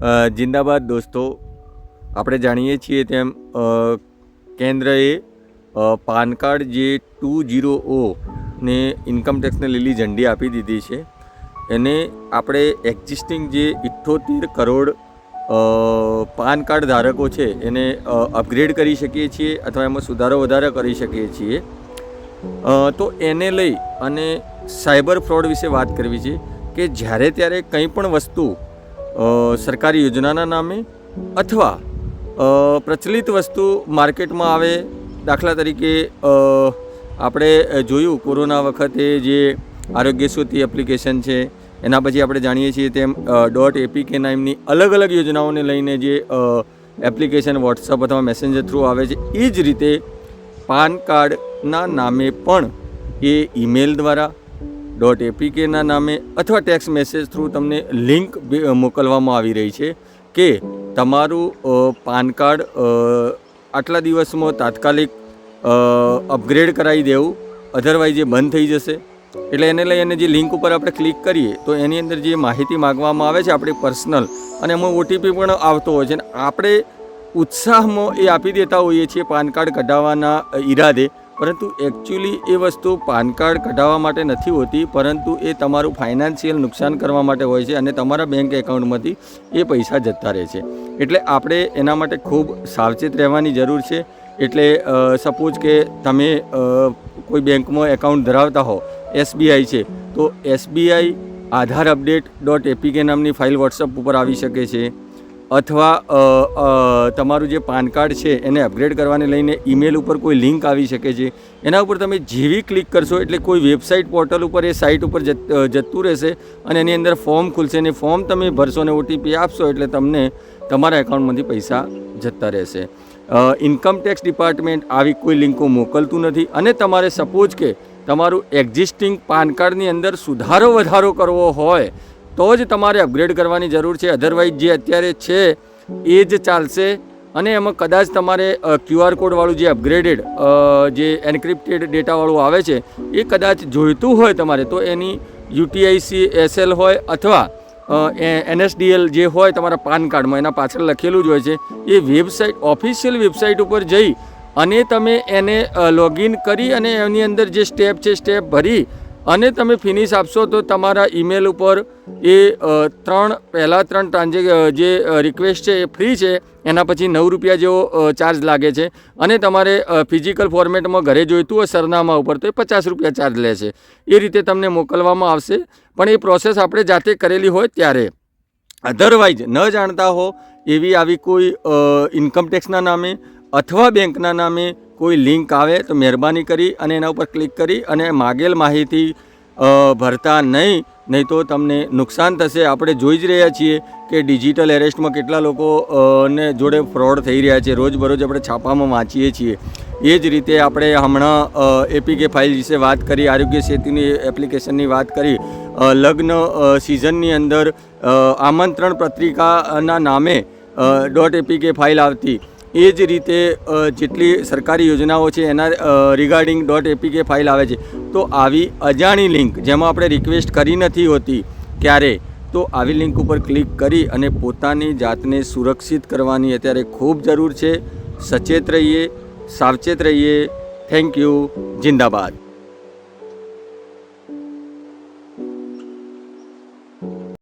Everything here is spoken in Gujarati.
જિંદાબાદ દોસ્તો, આપણે જાણીએ છીએ તેમ કેન્દ્રએ પાન કાર્ડ જે ટુ જીરો ઓ ને ઇન્કમ લીલી ઝંડી આપી દીધી છે. એને આપણે એક્ઝિસ્ટિંગ જે ઇઠ્ઠોતેર કરોડ પાન કાર્ડ ધારકો છે, એને અપગ્રેડ કરી શકીએ છીએ અથવા એમાં સુધારો વધારો કરી શકીએ છીએ. તો એને લઈ અને સાયબર ફ્રોડ વિશે વાત કરવી છે કે જ્યારે ત્યારે કંઈ પણ વસ્તુ સરકારી યોજનાના નામે અથવા પ્રચલિત વસ્તુ માર્કેટમાં આવે, દાખલા તરીકે આપણે જોયું કોરોના વખતે જે આરોગ્ય સેતુ એપ્લિકેશન છે, એના પછી આપણે જાણીએ છીએ તેમ ડોટ એપીકે નામની અલગ અલગ યોજનાઓને લઈને જે એપ્લિકેશન વોટ્સઅપ અથવા મેસેન્જર થ્રુ આવે છે, એ જ રીતે પાન કાર્ડના નામે પણ એ ઈમેલ દ્વારા ડોટ એપીકેના નામે અથવા ટેક્સ મેસેજ થ્રુ તમને લિંક મોકલવામાં આવી રહી છે કે તમારું પાન કાર્ડ આટલા દિવસમાં તાત્કાલિક અપગ્રેડ કરાવી દેવું. અધરવાઇઝ એ બંધ થઈ જશે. એટલે એને લઈ અને જે લિંક ઉપર આપણે ક્લિક કરીએ, તો એની અંદર જે માહિતી માગવામાં આવે છે આપણી પર્સનલ અને એમાં ઓટીપી પણ આવતો હોય છે અને આપણે ઉત્સાહમાં એ આપી દેતા હોઈએ છીએ પાન કાર્ડ કઢાવવાના ઈરાદે. પરંતુ એકચ્યુઅલી એ વસ્તુ પાન કાર્ડ કઢાવવા માટે નથી હોતી, પરંતુ એ તમારું ફાઇનાન્શિયલ નુકસાન કરવા માટે હોય છે અને તમારા બેંક એકાઉન્ટમાંથી એ પૈસા જતા રહે છે. એટલે આપણે એના માટે ખૂબ સાવચેત રહેવાની જરૂર છે. એટલે સપોઝ કે તમે કોઈ બેંકમાં એકાઉન્ટ ધરાવતા હો એસબીઆઈ છે, તો SBI Aadhaar update dot APK નામની ફાઇલ વોટ્સઅપ ઉપર આવી શકે છે. અથવા તમારું જે પાન કાર્ડ છે એને અપગ્રેડ કરવાને લઈને ઈમેલ ઉપર કોઈ લિંક આવી શકે છે, એના ઉપર તમે જેવી ક્લિક કરશો એટલે કોઈ વેબસાઇટ પોર્ટલ ઉપર એ સાઇટ ઉપર જતું રહેશે અને એની અંદર ફોર્મ ખુલશે અને ફોર્મ તમે ભરશો અને ઓટીપી આપશો એટલે તમને તમારા એકાઉન્ટમાંથી પૈસા જતા રહેશે. ઇન્કમ ટેક્સ ડિપાર્ટમેન્ટ આવી કોઈ લિંકો મોકલતું નથી અને તમારે સપોઝ કે તમારું એક્ઝિસ્ટિંગ પાન કાર્ડની અંદર સુધારો વધારો કરવો હોય તો જ તમારે અપગ્રેડ કરવાની જરૂર છે. અધરવાઇઝ જે અત્યારે છે, એ જ ચાલશે. અને એમાં કદાચ તમારે ક્યુઆર કોડવાળું જે અપગ્રેડેડ જે એન્ક્રિપ્ટેડ ડેટાવાળું આવે છે, એ કદાચ જોઈતું હોય તમારે, તો એની યુટીઆઈસી એસએલ હોય અથવા એનએસડીએલ જે હોય તમારા પાન કાર્ડમાં, એના પાછળ લખેલું જ હોય છે. એ વેબસાઇટ ઓફિશિયલ વેબસાઇટ ઉપર જઈ અને તમે એને લોગિન કરી અને એની અંદર જે સ્ટેપ છે સ્ટેપ ભરી અને તમે ફિનિશ આપશો તો તમારા ઈમેલ ઉપર એ ત્રણ, પહેલાં ત્રણ ટ્રાન્ઝેક જે રિક્વેસ્ટ છે એ ફ્રી છે. એના પછી નવ રૂપિયા જેવો ચાર્જ લાગે છે. અને તમારે ફિઝિકલ ફોર્મેટમાં ઘરે જોઈતું હોય સરનામા ઉપર તો એ પચાસ રૂપિયા ચાર્જ લે છે. એ રીતે તમને મોકલવામાં આવશે. પણ એ પ્રોસેસ આપણે જાતે કરેલી હોય ત્યારે. અધરવાઇઝ ન જાણતા હો એવી આવી કોઈ ઇન્કમટેક્સના નામે અથવા બેંકના નામે કોઈ લિંક આવે તો મહેરબાની કરી અને એના ઉપર ક્લિક કરી અને માગેલ માહિતી ભરતા નહીં નહીં તો તમને નુકસાન થશે. આપણે જોઈ જ રહ્યા છીએ કે ડિજિટલ એરેસ્ટમાં કેટલા લોકો ને જોડે ફ્રોડ થઈ રહ્યા છે. રોજબરોજ આપણે છાપામાં વાંચીએ છીએ. એ જ રીતે આપણે હમણાં એપીકે ફાઇલ વિશે વાત કરી, આરોગ્ય સેતુની એપ્લિકેશનની વાત કરી. લગ્ન સિઝનની અંદર આમંત્રણ પત્રિકાના નામે ડોટ એપીકે ફાઇલ આવતી. એ જ રીતે જેટલી સરકારી યોજનાઓ છે, એના રિગાર્ડિંગ ડોટ એપીકે ફાઇલ આવે છે, તો આવી અજાણી લિંક જેમાં આપણે રિક્વેસ્ટ કરી નથી હોતી ક્યારે, તો આવી લિંક ઉપર ક્લિક કરી અને પોતાની જાતને સુરક્ષિત કરવાની અત્યારે ખૂબ જરૂર છે. સચેત રહીએ, સાવચેત રહીએ. Thank you Zindabad.